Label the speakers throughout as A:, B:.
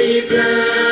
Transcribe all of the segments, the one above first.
A: Happy birthday.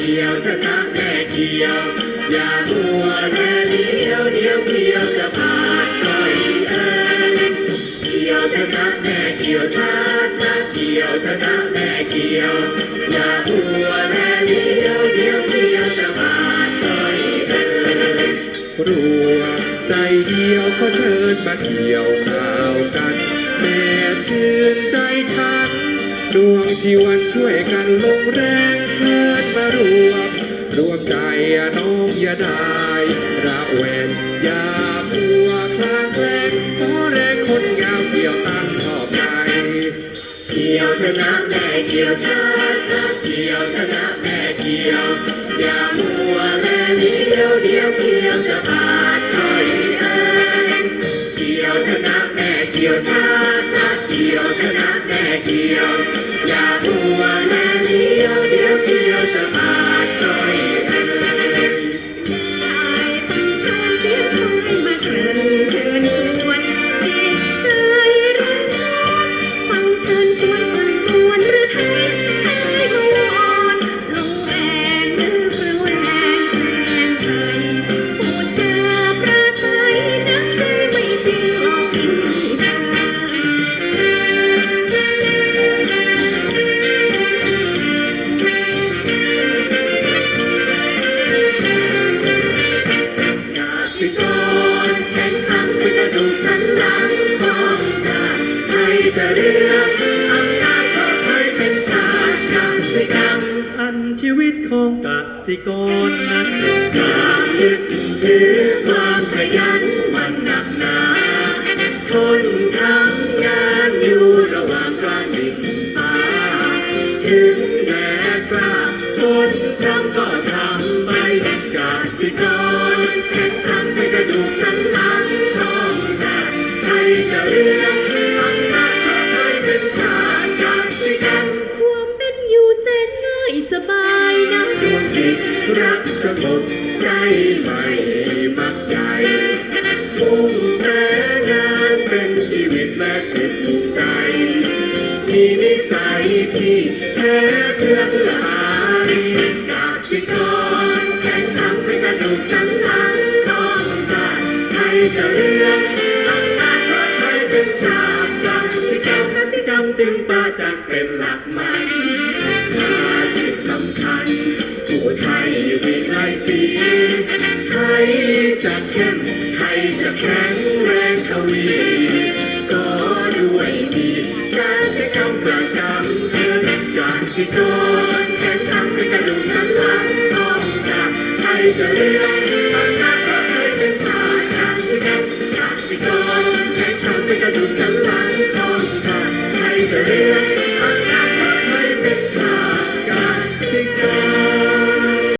A: เดี่ยวเถอะนะแม่เกี่ยว อย่ามัวแลเลี้ยวเดียวเกี่ยวจะพาดก้อยเอ้ยเกี่ยวเถอะนะแม่เกี่ยวช้าช้าเกี่ยวเถอะนะแม่เกี่ยว อย่ามัวแลเลี้ยวเดียวเกี่ยวจะพาดก้อยเอ้ย
B: รัวใจเดียวขอเชิญมาเกี่ยวข่าวกันแม่ชื่นใจฉัน ดวงชีวันช่วยกันลงแรงเชิญมารวมรวมใจน้องอย่าได้ระแวงอย่าพัวคลางแคลงขอแรงคนงามเกี่ยวตั้งชอบใจ
A: เกี่ยวเถอะนะแม่เกี่ยวชาชาเกี่ยวเถอะนะแม่เกี่ยวอย่ามัวแลเลี้ยวเดียวเกี่ยวจะพาดถอยเอ้ยเกี่ยวเถอะนะแม่เกี่ยวชาชาเกี่ยวเถอะนะแม่เกี่ยว
C: ต
A: ของกสิกร
B: นั้น
A: ควากยึดถือความขยันมันหนักหนาคนทำงานอยู่ระหว่างกลางดินฟ้าถึงแดดกล้าคนทำก็ทำไปกสิกรแข่งขัน กสง
C: บ
A: ใจไม่มักใหญ่มุ่งแต่งานเป็นชีวิตและจิตใจ มีนิสัยที่แท้เพื่อเพื่ออารีกสิกรแข่งขันเป็นกระดูกสันหลังของชาติไทยจะเรืองอำนาจก็ไทยเป็นชาติกสิกรรมกสิกรรมจึงประจักษ์เป็นหลักมันอาชีพสำคัญผู้ไทย ไลศรีไทยจะเข้มไทยจะแข็งแรงทวีก็ด้วยมีการกิจกรรมประจำเดือนการสิกนแข่งขันเป็นกระดูกสันหลังต้องชาติไทยจะเรือง